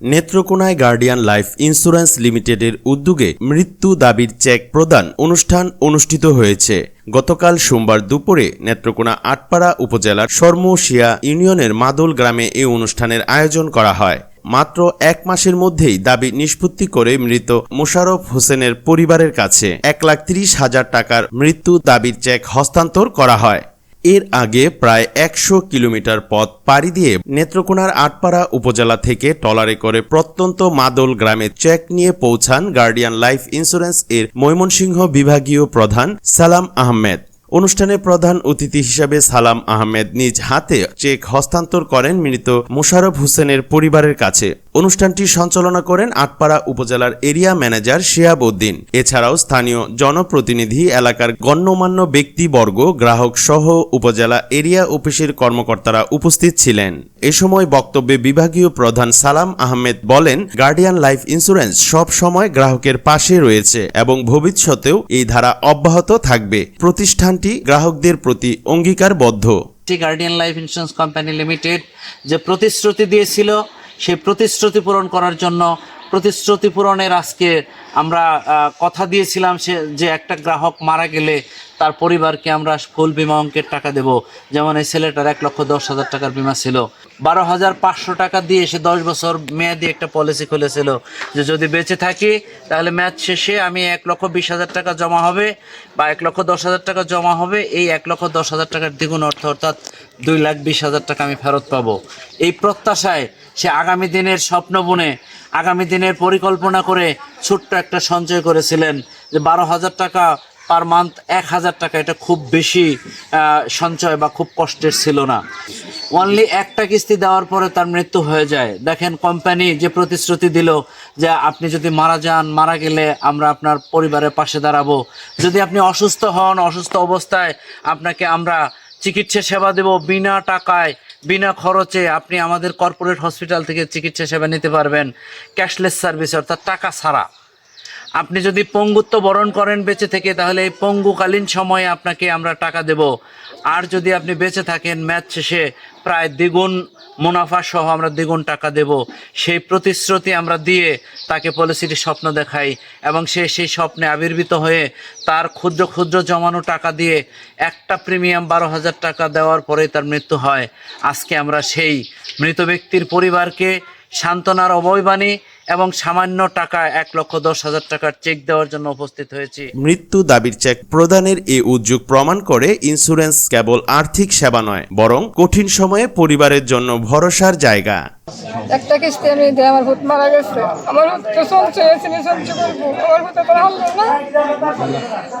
নেত্রকোনায় guardian life insurance লিমিটেডের উদ্যোগে মৃত্যু দাবির চেক প্রদান অনুষ্ঠান অনুষ্ঠিত হয়েছে। গতকাল সোমবার দুপুরে নেত্রকোনা আটপাড়া উপজেলার শর্মশিয়া ইউনিয়নের মাদল গ্রামে এই অনুষ্ঠানের আয়োজন করা হয়। মাত্র এক মাসের মধ্যেই দাবি নিষ্পত্তি করে মৃত মোশারফ হোসেনের পরিবারের কাছে। এক লাখ তিরিশ হাজার টাকার মৃত্যু দাবির চেক হস্তান্তর করা হয়। এর আগে প্রায় একশো কিলোমিটার পথ পাড়ি দিয়ে নেত্রকোনার আটপাড়া উপজেলা থেকে টলারে করে প্রত্যন্ত মাদল গ্রামে চেক নিয়ে পৌঁছান গার্ডিয়ান লাইফ ইন্স্যুরেন্স এর ময়মনসিংহ বিভাগীয় প্রধান সালাম আহমেদ। অনুষ্ঠানে প্রধান অতিথি হিসাবে সালাম আহমেদ নিজ হাতে চেক হস্তান্তর করেন মৃত মোশারফ হোসেনের পরিবারের কাছে। অনুষ্ঠানটি সঞ্চালনা করেন আটপাড়া উপজেলার এরিয়া ম্যানেজার শিয়াব উদ্দিন এছাড়াও স্থানীয় জনপ্রতিনিধি এলাকার গণ্যমান্য ব্যক্তিবর্গ, গ্রাহক সহ উপজেলা এরিয়া অফিসের কর্মকর্তারা উপস্থিত ছিলেন। এ সময় বক্তব্যে বিভাগীয় প্রধান সালাম আহমেদ বলেন, গার্ডিয়ান লাইফ ইন্স্যুরেন্স সব সময় গ্রাহকের পাশে রয়েছে এবং ভবিষ্যতেও এই ধারা অব্যাহত থাকবে। প্রতিষ্ঠানটি গ্রাহকদের প্রতি অঙ্গীকারবদ্ধ। Guardian Life Insurance Company Limited যে প্রতিশ্রুতি দিয়েছিল সেই প্রতিশ্রুতি পূরণ করার জন্য, প্রতিশ্রুতি পূরণের আজকে আমরা কথা দিয়েছিলাম সে, যে একটা গ্রাহক মারা গেলে তার পরিবারকে আমরা ফুল বিমা অঙ্কের টাকা দেব। যেমন এই ছেলেটার এক লক্ষ দশ হাজার টাকার বিমা ছিল। বারো হাজার পাঁচশো টাকা দিয়ে সে দশ বছর মেয়াদি একটা পলিসি খুলেছিল যে যদি বেঁচে থাকি, তাহলে ম্যাচ শেষে আমি এক লক্ষ বিশ হাজার টাকা জমা হবে বা এক লক্ষ দশ হাজার টাকা জমা হবে। এই এক লক্ষ দশ হাজার টাকার দ্বিগুণ অর্থ অর্থাৎ দুই লাখ বিশ হাজার টাকা আমি ফেরত পাবো। এই প্রত্যাশায় সে আগামী দিনের স্বপ্ন বুনে, আগামী দিনের পরিকল্পনা করে ছোট্ট একটা সঞ্চয় করেছিলেন যে বারো হাজার টাকা পার মান্থ এক হাজার টাকা এটা খুব বেশি সঞ্চয় বা খুব কষ্টের ছিল না। অনলি একটা কিস্তি দেওয়ার পরে তার মৃত্যু হয়ে যায়। দেখেন কোম্পানি যে প্রতিশ্রুতি দিল যে আপনি যদি মারা যান, মারা গেলে আমরা আপনার পরিবারের পাশে দাঁড়াবো। যদি আপনি অসুস্থ হন, অসুস্থ অবস্থায় আপনাকে আমরা চিকিৎসা সেবা দেব বিনা টাকায়। বিনা খরচে আপনি আমাদের কর্পোরেট হসপিটাল থেকে চিকিৎসা সেবা নিতে পারবেন। ক্যাশলেস সার্ভিস অর্থাৎ টাকা ছাড়া। আপনি যদি পঙ্গুত্ব বরণ করেন বেঁচে থেকে, তাহলে এই পঙ্গুকালীন সময়ে আপনাকে আমরা টাকা দেব। আর যদি আপনি বেঁচে থাকেন, ম্যাচ শেষে প্রায় দ্বিগুণ মুনাফা সহ আমরা দ্বিগুণ টাকা দেব। সেই প্রতিশ্রুতি আমরা দিয়ে তাকে পলিসিটির স্বপ্ন দেখাই এবং সে সেই স্বপ্নে আবির্ভূত হয়ে তার ক্ষুদ্র ক্ষুদ্র জমানো টাকা দিয়ে একটা প্রিমিয়াম বারো হাজার টাকা দেওয়ার পরে তার মৃত্যু হয়। আজকে আমরা সেই মৃত ব্যক্তির পরিবারকে সান্ত্বনার অবয়বাণী এবং সামান্য টাকা এক লক্ষ দশ হাজার টাকার চেক দেওয়ার জন্য উপস্থিত হয়েছি। মৃত্যু দাবির চেক প্রদানের এই উদ্যোগ প্রমাণ করে ইন্স্যুরেন্স কেবল আর্থিক সেবা নয় বরং কঠিন সময়ে পরিবারের জন্য ভরসার জায়গা। একটা কিস্তি আমি দিয়ে আমার ভূত মারা গেছে। আমার তো চলছে এসিনি করব আমার ভূত তো হারলো না।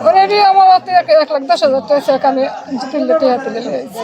অলরেডি আমার হাতে এক লাখ দশ হাজার টাকা আমি তুললে টিয়া তুলে নিয়েছি